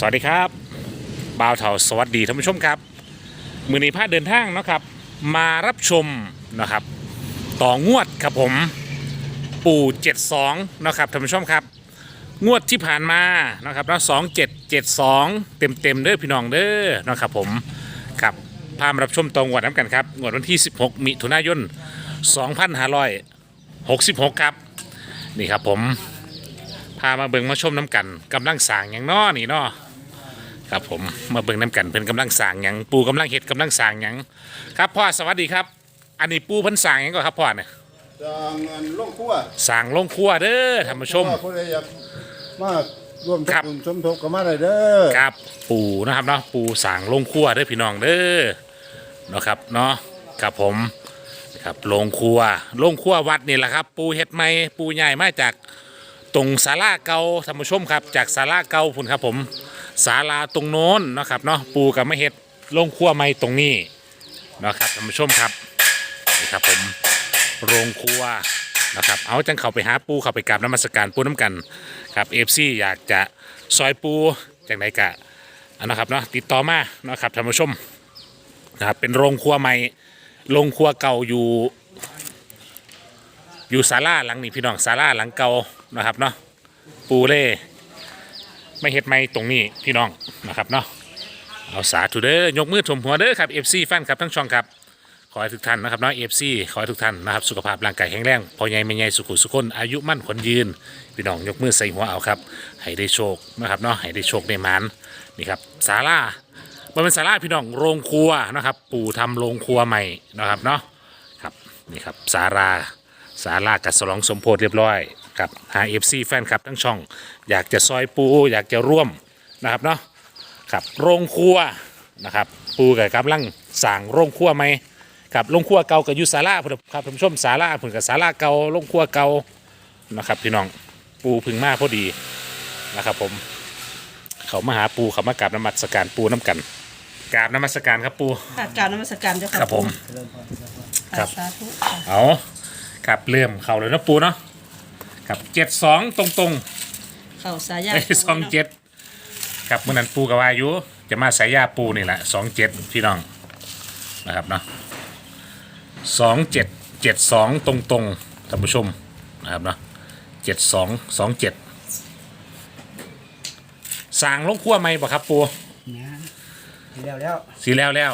สวัสดีครับบ่าวเถาสวัสดีท่านผู้ชมครับ มือนี้พาเดินทางนะครับ มารับชมนะครับ ต่องวดครับผม ปู่72นะครับท่านผู้ชมครับ งวดที่ผ่านมานะครับเนาะ2772เต็มเต็มๆเด้อพี่น้องเด้อนะครับผมครับพามารับชมตองวดน้ำกันครับงวดวันที่ 16 มิถุนายน 2566 ครับ นี่ครับผมพามาเบิ่งมาชมน้ำกันกำลังสางอย่างน้อนี่เนาะ ครับผมมาเบิ่งน้ำกันเพิ่นกำลังสร้างอย่างปูกำลังเฮ็ดกำลังสร้างอย่างครับพ่อสวัสดีครับ อันนี้ปูเพิ่นสร้างหยังก็ครับพ่อเนี่ยจางเงินลงครัวสร้างโรงครัวเด้อท่านผู้ชมว่าผู้ใดอยากมาร่วมครับทำบุญสมทบก็มาได้เด้อครับปูนะครับเนาะปูสร้างโรงครัวเด้อพี่น้องเด้อเนาะครับเนาะครับผมครับโรงครัวโรงครัววัดนี่แหละครับ ปูเฮ็ดใหม่ปูใหญ่มาจากตรงศาลาเก่าท่านผู้ชมครับ จากศาลาเก่าพุ่นครับผม ศาลาตรงโน้นนะครับเนาะปูกับม่เฮ็ดโรงครัวใหม่ตรงนี้นะครับท่านผู้ชมครับนี่ครับผมโรงครัวนะครับเอาจังเข้าไปหาปูเข้าไปกราบน้ำมัสการปูน้ำกันครับเอฟซีอยากจะซอยปูจากไหนกะนนะครับเนาะติดต่อมานะครับท่านผู้ชมนะครับเป็นโรงครัวใหม่โรงครัวเก่าอยู่ อยู่ศาลาหลังนี้พี่น้องศาลาหลังเก่านะครับเนาะปูเล่ ไม่เฮ็ดไม่ตรงนี้พี่น้องนะครับเนาะเอาสาธุเด้อยกมือถมหัวเด้อครับ FC แฟนครับทั้งช่องครับขอให้ทุกท่านนะครับเนาะ FC ขอให้ทุกท่านนะครับสุขภาพร่างกายแข็งแรงพอใหญ่ไม่ใหญ่สุขุสุขนอายุมั่นขวัญยืน พี่น้องยกมือใส่หัวเอาครับให้ได้โชคนะครับเนาะให้ได้โชคได้มานนี่ครับศาลามันเป็นศาลาพี่น้องโรงครัวนะครับ ปู่ทำโรงครัวใหม่นะครับเนาะครับนี่ครับศาลาศาลากัดสลองสมโพธิเรียบร้อย กับหาเอฟซีแฟนคลับทั้งช่อง อยากจะซอยปูอยากจะร่วมนะครับเนาะครับโรงครัวนะครับปูกับกำลังสั่งโรงครัวใหม่ครับโรงครัวเก่ากับยุศาลาพุ่นครับท่านผู้ชมศาลาเพิ่นกับศาลาเก่าโรงครัวเก่านะครับพี่น้องปูพึ่งมาพอดีนะครับผมเขามาหาปูเขามากราบน้ำมัสการปูน้ำกันกราบน้ำมัสการครับปูค่ะกรารนมัสการเจ้าค่ะครับผมครัค่ะบสาธุค่ะเอาครับเริ่มเขาเลยนะปูเนาะ ครับเจ็ดสองตรงตรงเข้าสายยาๆไอ้สองเจ็ดครับเมื่อนั้นปูกับวาอยุจะมาสายยาปูนี่แหละสองเจ็ดพี่น้องนะครับเนาะสองเจ็ดเจ็ดสองตรงตรงๆท่านผู้ชมนะครับเนาะเจ็ดสองสองเจ็ดสั่งลงขั้วไหมบ่ครับปูเนี่ยแล้วแล้วสีแล้วแล้ว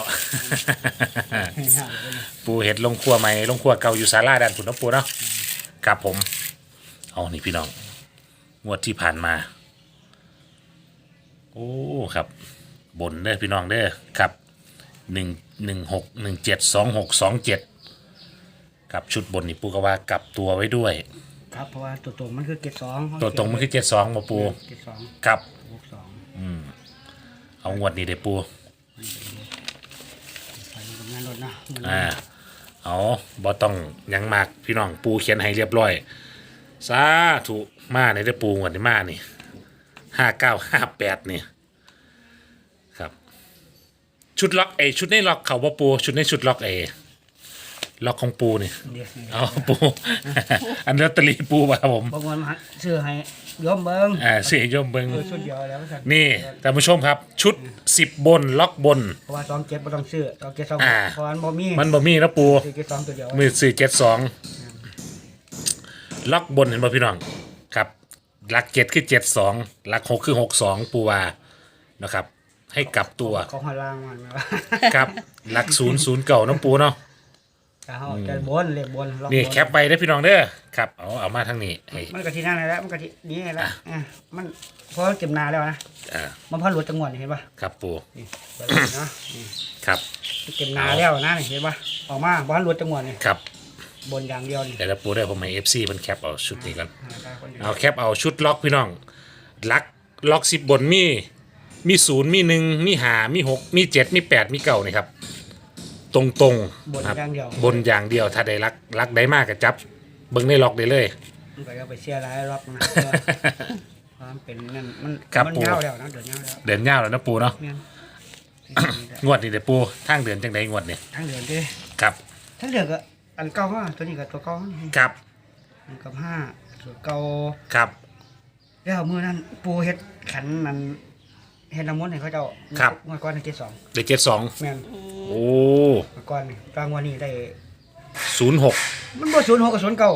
ปูเห็ดลงครัวใหม่ลงครัวเก่าอยู่ศาลาด้านผุนนะปูเนาะครับผม เอานี่พี่น้องงวดที่ผ่านมา โอ้ครับ บนเด้อพี่น้องเด้อครับหนึ่งหนึ่งหกหนึ่งเจ็ดสองหกสองเจ็ดครับชุดบนนี่ปูก็ว่ากลับตัวไว้ด้วย ครับเพราะว่าตัวตรงมันคือเกตสองตัวตรงมันคือเจ็ดสองมาปูเกตสองครับ หกสองเอางวดนี้เด้อปูใส่กับงานรถนะมันอ่าเอาบ่ต้องหยังมากพี่น้องปูเขียนให้เรียบร้อย สาธุมาในได้อปูงวดนี้มานี่ห้าเก้าห้าแปดนี่ครับ ชุดล็อกเอยชุดในล็อกเขาว่าปูชุดในชุดล็อกเอล็อกของปูนี่เดี๋ยวเอาปู อันลอตเตอรี่ปูป่ะครับผมบางวันมาซื้อให้ย้อมเบิ้งอ่าเสียยมเบิงเออชุดเดียวแล้วสั่นนี่ท่านผู้ชมครับ ชุดสิบบนล็อกบน เพราะว่าสองเจ็ดไม่ต้องซื้อเอาเกตสองอ่า เพราะว่ามันบ่มีมันบ่มีนะปูซื้อเกตสองตัวเดียวมือสี่เจ็ดสอง ล็อกบนเห็นป่ะพี่น้องครับหลักเจ็ดคือเจ็ดสองหลักหกคือหกสองปูวานะครับ ให้กลับตัวเขาหันล่างมันนะครับหลักศูนย์ศูนย์เก่าน้ำปูเนาะแต่เขาจะบนเรียกบนล็อกนี่บแคปไปได้อพี่น้องเด้อครับเอาเอามาทางนี้ให้มันกะทินั่นแหละมันกะทินี้แหละอะมันเพราะว่าเก็บนาแล้วนะอ่ามันพอหลุดจังหวะนี่เห็นปะครับปูนี่แบบนี้เนาะนี่ครับ เก็บนาแล้วนะนี่เห็นปะออกมาบ้านหลุดจังหวะนี่ครับ บนอย่างเดียวนี่แต่ละปูได้อผมให้เอฟซีมันแคปเอาชุดนี้กันอ่าได้คนเดียวเอาแคปเอาชุดล็อกพี่น้องลักล็อกสิบบนมี มีศูนย์มีหนึ่งมีหามีหกมีเจ็ดมีแปดมีเก้านี่ครับ ตรงตรงๆบนครับอย่างเดียวบนอย่างเดียวถ้าได้ลักลักได้มากก็จับ เบิ้งได้ล็อกได้เลย มันก็จะไปเชียร์หลายรอบนะ ความเป็นนั่นมันครับมันปู่ยาวแล้วนะเดือนยาวแล้วเดินยาวแล้วนะปูเนาะเนี่ยงวดนี้เดี๋ยวปูทางเดินจังไดงวดนี่ทั้งเดือนดิครับทั้งเดือนก็ อันเก่าว่าตัวนี้ก็ตัวเก่าครับอันกับห้าตัวเก่าครับ แล้วมือนั้นปูเฮ็ดขันนั่นเฮ็ดน้ำมนต์ให้เขาเจ้าครับเมื่อก่อนในเจ็ดสองได้เจ็ดสองแม่นโอ้เมื่อก่อนนี่กลางวันนี้ได้ ศูนย์หกมันบ่ศูนย์หกกับศูนย์เก้า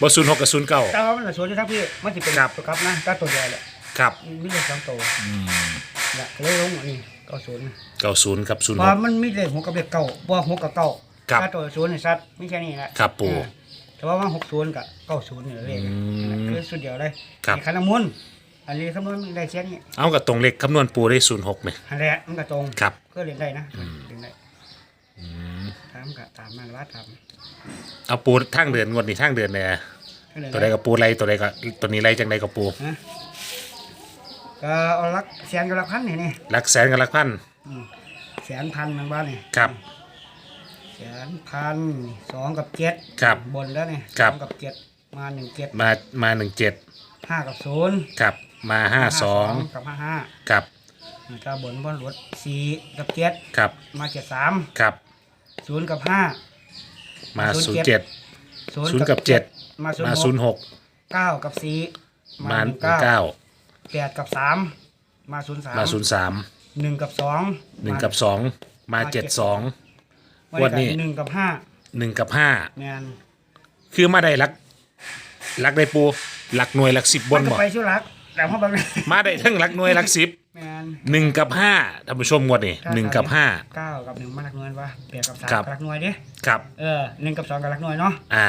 บ่ศูนย์หกกับศูนย์เก้า แต่ว่ามันน่ะศูนย์อยู่ทั้งพี่มันสิเป็นครับ ตัวกลับนะถ้าตัวเดียวแหละครับมีเลขสองตัวอืมเนี่ยก็เลยลงอันนี้เก้าศูนย์เก้าศูนย์กับศูนย์เพหราะกมันมีเลขหกกับเลขเก้าบ่หกกับเก้า ครับ ถ้าตัวศูนย์นี่ซัดมีแค่นี้แหละครับปู่ เออแต่ว่ามันหกศูนย์กับเก้าศูนย์นี่เลขอืมคือสุดเดียวเลยครับไอ้ขันน้ำมนต์อันนี้คำนวณได้แค่นี้เอากับตรงเลขคำนวณปูได้ศูนย์หกไหม อันแหละมันก็ตรงครับ ก็เรียนได้นะเรียนได้ถามกับตามมันว่าทำเอาปูทางเดือนงวดนี้ทางเดือนเนี่ยก็เรียนตัวใดกับปูไรตัวใดกับตัวนี้ไรจังใดกับปูฮะก็เอาลักแสนกับลักพันนี่นี่หลักแสนกับหลักพันแสนพันมันบ้านนี่ครับ แสนพันสองกับเจ็ดครับบนแล้วนี่ครับสองกับเจ็ดมาหนึ่งเจ็ดมามาหนึ่งเจ็ดห้ากับศูนย์ครับมาห้าสองกับห้าห้าครับถ้าบนบนรถสี่กับเจ็ดครับมาเจ็ดสามครับศูนย์กับห้า มาศูนย์เจ็ด ศูนย์กับเจ็ด มาศูนมาย์ศูนย์หหกกเก้ากับสี่มาหนึ่งเก้าเก้าแปดกับสามมาศูนย์สามมาศูนย์สามหนึ่งกับสองหนึ่งกับสองมาเจ็ดสอง มาวันนี้หนึ่งกับห้าหนึ่งกับห้าแมนคือมาได้หลักหลักได้ปูหลักหน่วยหลักสิบบนมันบ่ก็ไปชั่วรักแต่พอแบบมาได้ทั้งหลักหน่วยหลักสิบแมนหนึ่งกับห้าท่านผู้ชมงวดนี่หนึ่งกับห้าเก้ากับหนึ่งมาหลักหน่วยวะแปดกับสามครับกับหลักหน่วยดิครับเออหนึ่งกับสองกับหลักหน่วยเนาะอ่า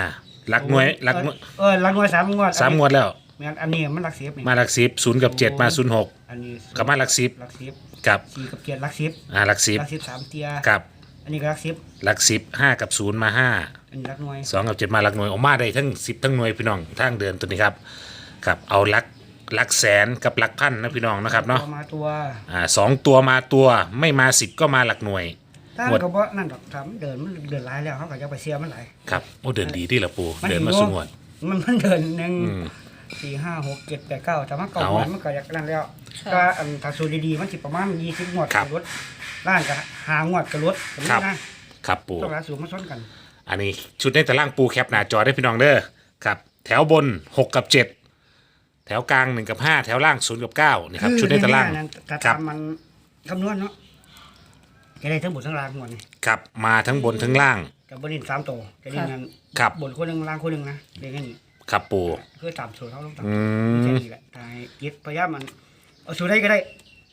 หลักหน่วยหลักหน่วยเออหลักหน่วยสามงวดสามงวดแล้วแมนอันนี้มันหลักสิบนี่มาหลักสิบศูนย์กับเจ็ดมาศูนย์หกอันนี้กับมาหลักสิบหลักสิบกับสี่กับเจ็ดหลักสิบอ่าหลักสิบหลักสิบสามเตียกับ อันนี้ก็หลักสิบหลักสิบห้ากับศูนย์มาห้าอันนี้หลักหน่วยสองกับเจ็ดมาหลักหน่วยออกมาได้ทั้งสิบทั้งหน่วยพี่น้องทางเดินตัวนี้ครับครับเอาหลักหลักแสนกับหลักพันนะพี่น้องนะครับเนาะอมาตัวอ่าสองตัวมาตัวไม่มาสิบก็มาหลักหน่วย ถ้าหมดเขาบอกนั่นดอกทำเดินมันเดินหลายแล้วเขาก็จะไปเสียมันหลายครับโอ้เดินดีที่ละปูมันเดินมาดีสเนอะงวน มันมันเดินหนึ่งอืมสี่ห้าหกเจ็ดแปดเก้าแต่มันเก่าเอามันมันก็อยากนั่นแล้ว ค่ะ ก็อันถ้าสูตรดีๆมันสิประมาณยี่สิบงวดครับกับรถ ล้านกับหางวดกับรถแบบครันี้บนะครับปู ต้องหาสูตรมาซ้อนกัน อันนี้ชุดในตารางปูแคปหน้าจอได้พี่น้องเด้อครับ แถวบนหกกับเจ็ดแถวกลางหนึ่งกับห้าแถวล่างศูนย์กับเก้านี่ครับคือชุดในตารางแๆนั้นถ้าครับทำมันคำนวณเนาะจะได้ทั้งบนทั้งล่างหมดนี่ครับมาทั้งบนทั้งล่าง กับบนดินสามตัวจะได้งั้นครับบนคนหนึ่งล่างคนหนึ่งนะเรียกแค่นี้ครับปูคือตามสูตรเขาต้องตามอืแค่มนี้แหละแต่ให้ติดพยายามมันเอาสูตรได้ก็ได้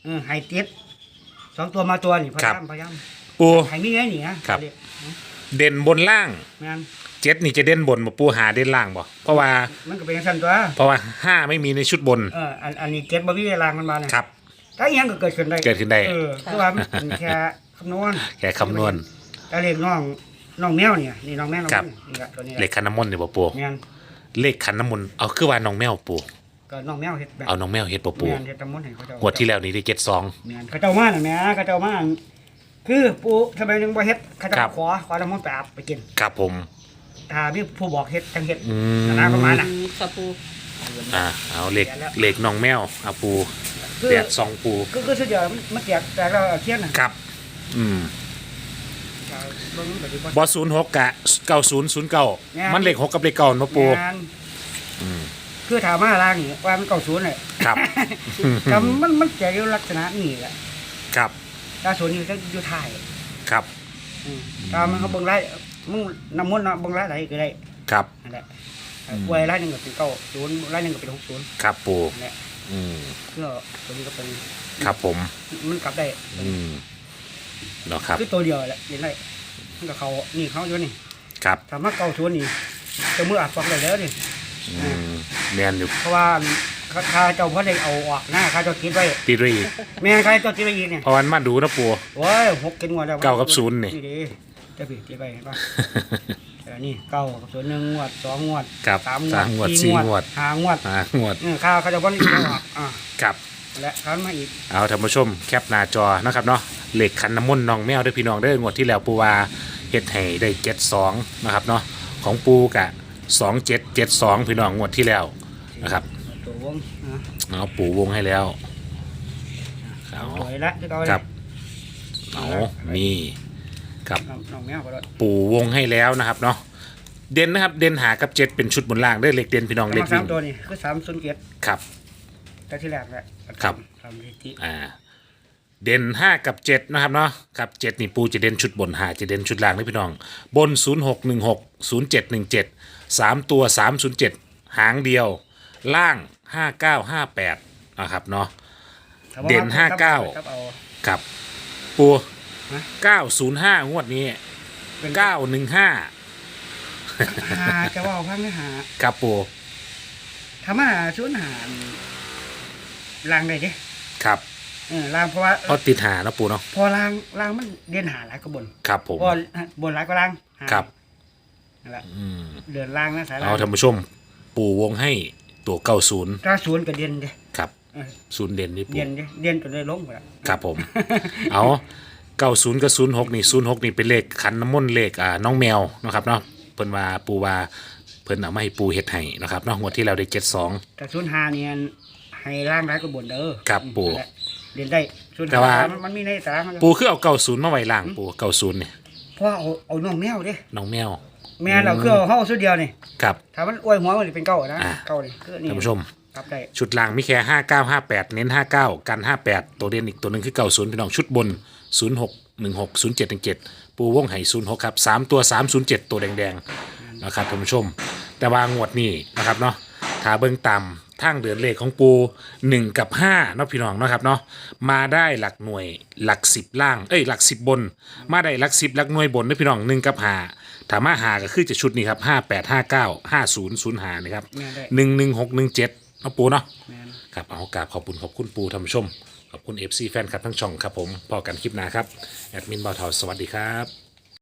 เออให้ติด สองตัวมาตัวนี่พยายามพยายามปูให้มีไงนี่นะครับ เรียกเด่นบนล่างแม่นเจ็ดนี่จะเด่นบนบ่ปูหาเด่นล่างบ่เพราะว่ามันก็เป็นอย่างนั้นตัว เพราะว่าห้าไม่มีในชุดบนเอออันอันนี้เก็บบวิเวลางมันมาเนี่ยครับ ถ้าอหยังก็เกิดขึ้นได้เกิดขึ้นได้ เออคือว่ามันเป็นแค่คำนวณแค่คำนวณ แต่เลขน้องน้องแมวเนี่ยนี่น้องแมวน้องครับ นี่ละตัวนี้เลขขันน้ำมนต์นี่บ่ปูแม่นเลขขันน้ำมนต์เอาคือว่าน้องแมวปู ก็น้องแมวเฮ็ดแบบเอาน้องแมวเฮ็ดบ่ปูแม่นเฮ็ดตำมนต์ให้เขาเจ้างวดที่แล้วนี่ได้เจ็ดสอง แม่นเขาเจ้ามาน่ะแม่เขาเจ้ามาคือปู่ทำไมถึงบ่เฮ็ดเขาเจ้าครับขอขอน้ำมนต์ไปอาบไปกินครับผม ถ้ามีผู้บอกเฮ็ดจังเฮ็ดอืนะประมาณมน่ะอืมค่ะปูอ่าเอาเลขเลขน้องแมวเอาปูคือแดดสองปูคือคือสุดยอดมันมันแตกแตกแล้วเอาเทียนน่ะครับ อืมเบิ่งปฏิบัติบอศูนย์หกกะเก้าศูนย์ศูนย์เก้าแม่น มันเลขหกกับเลขเก้าเนาะปูแม่นอืม คือถามมาล่างนี่ว่ามันเก่าศูนย์เลยครับ แต่มันมันจะอยู่ลักษณะนี้แหละครับตาศูนย์นี่จะอยู่ท้ายครับอืมถ้ามันเขาเบิ่งไล่มึงน้ำมนต์เนาะเบิ่งไล่ไหนก็ได้ครับนั่นแหละกล้วยไล่หนึ่งก็เป็นเก้าศูนย์ไล่หนึ่งก็เป็นหกศูนย์ครับปูนั่นแหละอืมเพื่อตัวนี้ก็เป็นครับผม มันกลับได้ อืมเนาะครับคือตัวเดียวแหละเห็นได้มันก็เขานี่เขาอยู่นี่ครับ ถามว่าเก้าศูนย์นี่จะมืออาจฟังได้แล้วนี่ อืมแม่นอยู่เพราะว่าข้าเจ้าพ่อได้เอาออกหน้าข้าเจ้าคิดไว้ตีด้วยอีกแม่ข้าเจ้าคิดไว้อีกเนี่ยเพราะวันมาดูนะปู โอ้ยหกกินงวดแล้วเก้ากับศูนย์นี่นี่ดิจะผิดที่ไปเห็นปะเออนี่เก้ากับศูนย์หนึ่งงวดสองงวดครับสามสามงวดสี่งวดห้างวดอ่างวดเออข้าวเขาจะพ้นอีกแล้วอะอะครับ และครั้นมาอีกเอาท่านผู้ชมแคปหน้าจอนะครับเนาะเหล็กขันน้ำมนต์น้องแมวเด้วยพี่น้องเด้องวดที่แล้วปูว่าเฮ็ดให้ได้เจ็ดสองนะครับเนาะของปูกะ สองเจ็ดเจ็ดสองพี่น้องงวดที่แล้วนะครับตัววงนะเอาปูวงให้แล้วเอาสวยละที่เขาครับเอานี่ครับน้องน้องแมวก็ได้ปูวงให้แล้วนะครับเนาะเด่นนะครับเด่นหากับเจ็ดเป็นชุดบนล่างได้อเหล็กเด่นพี่น้องเหล็กสาวิ่มงตัวนี่คือสามศูนย์เจ็ดครับ แต่ที่แรกแหละครับ ทำสถิติอ่าเด่น5กับ7นะครับเนาะครับ7นี่ปูจะเด่นชุดบนหาจะเด่นชุดล่างนะพี่น้อง บน0616 0717 3 ตัว 307 หางเดียว ล่าง 5958นะครับเนาะแต่ว่าเด่นห้าเก้าครับเอา ครับ ปู ฮะ 905 งวดนี้ เป็น915 หาจะว่าเอาพังไม่หาครับปู ทำมาชวนหาลางได้เด้ครับเออลางเพราะว่าเพราะติดหานะปูเนาะ พอลางลางมันเดินหาหลายก็บนครับผมพอบนหลายก็ลางหาครับ นั่นแหละอืมเดินลางนะสายลาเอางท่านผู้ชม ปูวงให้ตัว90ถ้าสวนก็เด่นเด้ครับเออศูนย์เด่นนี่ปูเด่นเด้เด่นจนได้ล้มไปแล้วครับผม เอาเก้าศูนย์กับศูนย์หกนี่ศูนย์หกนี่เป็นเลขขันน้ำมนต์เลขอ่าน้องแมวนะครับเนาะเพิ่นว่าปูว่าเพิ่นเอามาให้ปูเฮ็ดให้นะครับเนาะงวดที่เราได้เจ็ดสอง แต่สวนหาเนี่ยให้ล่างหลายก็บนเด้อครับปู่นั่นแหละเด่นได้สวนแต่หาว่ามันมันมีในตารางมันปูคือเอาเก้าศูนย์มาไว้ล่างปูเก้าศูนย์นี่เพราะเอาเอาน้องแมวเด้น้องแมว แม่เราคือเอาเฮาสุดเดียวนี่ครับ ถ้ามันอวยหัวมันสิเป็นเก้านะอ่า เก้านี่คือนี่ท่านผู้ชม ครับได้ชุดล่างมีแค่ห้าเก้าห้าแปดเน้นห้าเก้ากันห้าแปดตัวเด่นอีกตัวหนึ่งคือเก้าศูนย์พี่น้องชุดบนศูนย์หกหนึ่งหกศูนย์เจ็ดหนึ่งเจ็ดปูวงไห่ศูนย์หกครับสามตัวสามศูนย์เจ็ดตัวแดงๆนะครับท่านผู้ชม แต่ว่างวดนี้นะครับเนาะถ้าเบิ่งตามทางเดือนเลขของปูหนึ่งกับห้าเนาะพี่น้องเนาะครับเนาะมาได้หลักหน่วยหลักสิบล่างเอ้ยหลักสิบบน มาได้หลักสิบหลักหน่วยบนนะพี่น้องหนึ่งกับห้า ถามมาหาก็คือจะชุดนี้ครับห้าแปดห้าเก้าห้าศูนย์ศูนย์หานะครับแม่ได้ หนึ่งหนึ่งหกหนึ่งเจ็ดเนาะปูเนาะ แม่น ครับเอากราบขอบคุณขอบคุณปูท่านผู้ชม ขอบคุณ FC แฟนคลับทั้งช่องครับผมพอกันคลิปหน้าครับ แอดมินบ่าวเทาสวัสดีครับ